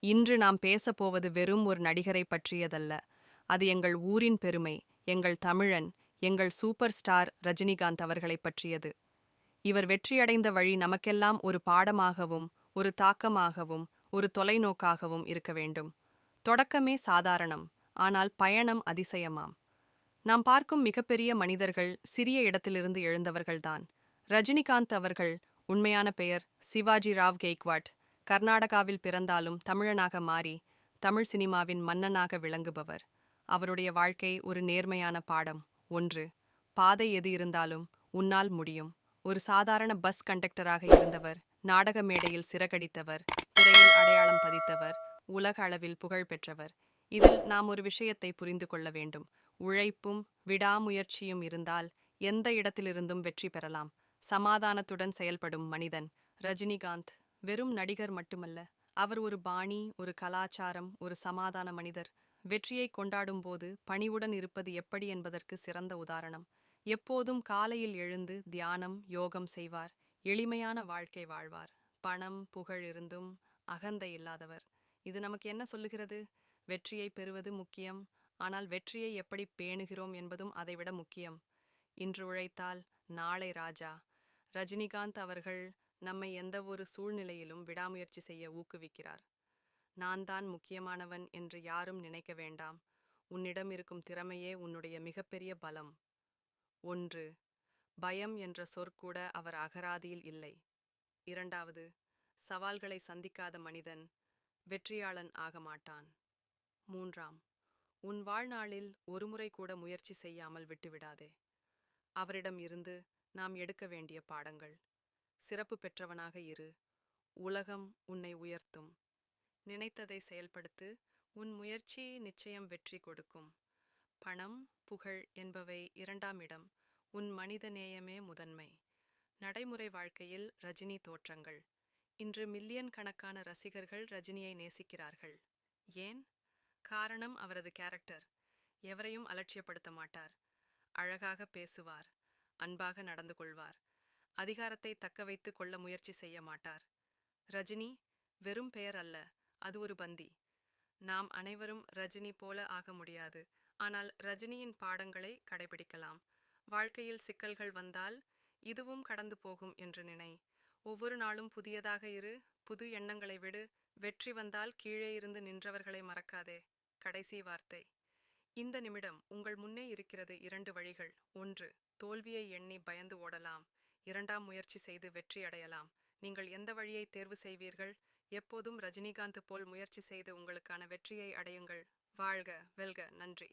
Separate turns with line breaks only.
இன்று நாம் பேசப்போவது வெறும் ஒரு நடிகரை பற்றியதல்ல. அது எங்கள் ஊரின் பெருமை எங்கள் தமிழன் எங்கள் சூப்பர் ஸ்டார் ரஜினிகாந்த் அவர்களைப் பற்றியது. இவர் வெற்றியடைந்த வழி நமக்கெல்லாம் ஒரு பாடமாகவும் ஒரு தாக்கமாகவும் ஒரு தொலைநோக்காகவும் இருக்க வேண்டும். தொடக்கமே சாதாரணம் ஆனால் பயணம் அதிசயமாம். நாம் பார்க்கும் மிகப்பெரிய மனிதர்கள் சிறிய இடத்திலிருந்து எழுந்தவர்கள்தான். ரஜினிகாந்த் அவர்கள் உண்மையான பெயர் சிவாஜி ராவ் கெய்க்வாட். கர்நாடகாவில் பிறந்தாலும் தமிழனாக மாறி தமிழ் சினிமாவின் மன்னனாக விளங்குபவர். அவருடைய வாழ்க்கை ஒரு நேர்மையான பாடம். ஒன்று பாதை எது இருந்தாலும் உன்னால் முடியும். ஒரு சாதாரண பஸ் கண்டக்டராக இருந்தவர் நாடக மேடையில் சிறகடித்தவர் திரையில் அடையாளம் பதித்தவர் உலக அளவில் புகழ் பெற்றவர். இதில் நாம் ஒரு விஷயத்தை புரிந்து கொள்ள வேண்டும். உழைப்பும் விடாமுயற்சியும் இருந்தால் எந்த இடத்திலிருந்தும் வெற்றி பெறலாம். சமாதானத்துடன் செயல்படும் மனிதன் ரஜினிகாந்த். வெறும் நடிகர் மட்டுமல்ல அவர் ஒரு பாணி ஒரு கலாச்சாரம் ஒரு சமாதான மனிதர். வெற்றியை கொண்டாடும் போது பணிவுடன் இருப்பது எப்படி என்பதற்கு சிறந்த உதாரணம். எப்போதும் காலையில் எழுந்து தியானம் யோகம் செய்வார். எளிமையான வாழ்க்கை வாழ்வார். பணம் புகழ் இருந்தும் அகந்தை இல்லாதவர். இது நமக்கு என்ன சொல்லுகிறது? வெற்றியை பெறுவது முக்கியம். ஆனால் வெற்றியை எப்படி பேணுகிறோம் என்பதும் அதைவிட முக்கியம். இன்று உழைத்தால் நாளை ராஜா. ரஜினிகாந்த் அவர்கள் நம்மை எந்த ஒரு சூழ்நிலையிலும் விடாமுயற்சி செய்ய ஊக்குவிக்கிறார். நான் தான் முக்கியமானவன் என்று யாரும் நினைக்க வேண்டாம். உன்னிடம் இருக்கும் திறமையே உன்னுடைய மிகப்பெரிய பலம். ஒன்று பயம் என்ற சொற்கூட அவர் அகராதியில் இல்லை. இரண்டாவது சவால்களை சந்திக்காத மனிதன் வெற்றியாளன் ஆக மாட்டான். மூன்றாம் உன் வாழ்நாளில் ஒருமுறை கூட முயற்சி செய்யாமல் விட்டுவிடாதே. அவரிடம் இருந்து நாம் எடுக்க வேண்டிய பாடங்கள். சிறப்பு பெற்றவனாக இரு. உலகம் உன்னை உயர்த்தும். நினைத்ததை செயல்படுத்து உன் முயற்சி நிச்சயம் வெற்றி கொடுக்கும். பணம் புகழ் என்பவை இரண்டாம் இடம். உன் மனித நேயமே முதன்மை. நடைமுறை வாழ்க்கையில் ரஜினி தோற்றங்கள். இன்று மில்லியன் கணக்கான ரசிகர்கள் ரஜினியை நேசிக்கிறார்கள். ஏன்? காரணம் அவரது கேரக்டர். எவரையும் அலட்சியப்படுத்த மாட்டார். அழகாக பேசுவார். அன்பாக நடந்து கொள்வார். அதிகாரத்தை தக்க வைத்து கொள்ள முயற்சி செய்ய மாட்டார். ரஜினி வெறும் பெயர் அல்ல அது ஒரு பந்தி. நாம் அனைவரும் ரஜினி போல ஆக முடியாது ஆனால் ரஜினியின் பாடங்களை கடைபிடிக்கலாம். வாழ்க்கையில் சிக்கல்கள் வந்தால் இதுவும் கடந்து போகும் என்று நினை. ஒவ்வொரு நாளும் புதியதாக இரு புது எண்ணங்களை விடு வெற்றி வந்தால் கீழே இருந்து நின்றவர்களை மறக்காதே. கடைசி வார்த்தை. இந்த நிமிடம் உங்கள் முன்னே இருக்கிறது இரண்டு வழிகள். ஒன்று தோல்வியை எண்ணி பயந்து ஓடலாம். இரண்டாம் முயற்சி செய்து வெற்றி அடையலாம். நீங்கள் எந்த வழியை தேர்வு செய்வீர்கள்? எப்போதும் ரஜினிகாந்த் போல் முயற்சி செய்து உங்களுக்கான வெற்றியை அடையுங்கள். வாழ்க வெல்க நன்றி.